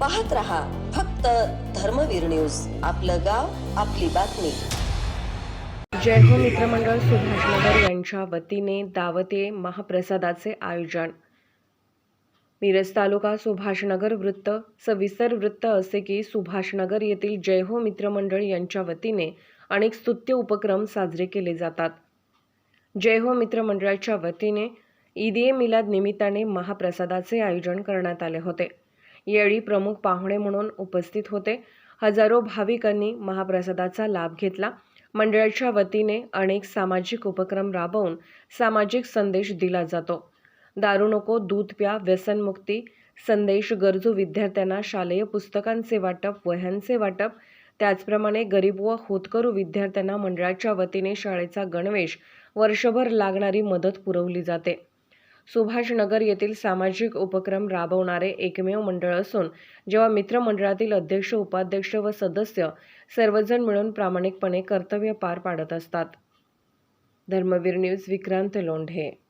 पाहत रहा फक्त धर्मवीर न्यूज. आपलं गाव आपली बातमी. जय हो मित्रमंडळ सुभाषनगर यांच्या वतीने दावते महाप्रसादाचे आयोजन. मिरज तालुका सुभाषनगर वृत्त सविस्तर वृत्त असे की सुभाषनगर येथील जय हो मित्रमंडळ यांच्या वतीने अनेक स्तुत्य उपक्रम साजरे केले जातात. जय हो मित्रमंडळाच्या वतीने ईद ए मिलाद निमित्ताने महाप्रसादाचे आयोजन करण्यात आले होते. यावेळी प्रमुख पाहुणे म्हणून उपस्थित होते. हजारो भाविकांनी महाप्रसादाचा लाभ घेतला. मंडळाच्या वतीने अनेक सामाजिक उपक्रम राबवून सामाजिक संदेश दिला जातो. दारू नको दूध प्या व्यसनमुक्ती संदेश गरजू विद्यार्थ्यांना शालेय पुस्तकांचे वाटप वह्यांचे वाटप त्याचप्रमाणे गरीब व होतकरू विद्यार्थ्यांना मंडळाच्या वतीने शाळेचा गणवेश वर्षभर लागणारी मदत पुरवली जाते. सुभाषनगर येथील सामाजिक उपक्रम राबवणारे एकमेव मंडळ असून जेव्हा मित्रमंडळातील अध्यक्ष उपाध्यक्ष व सदस्य सर्वजण मिळून प्रामाणिकपणे कर्तव्य पार पाडत असतात. धर्मवीर न्यूज विक्रांत लोंढे.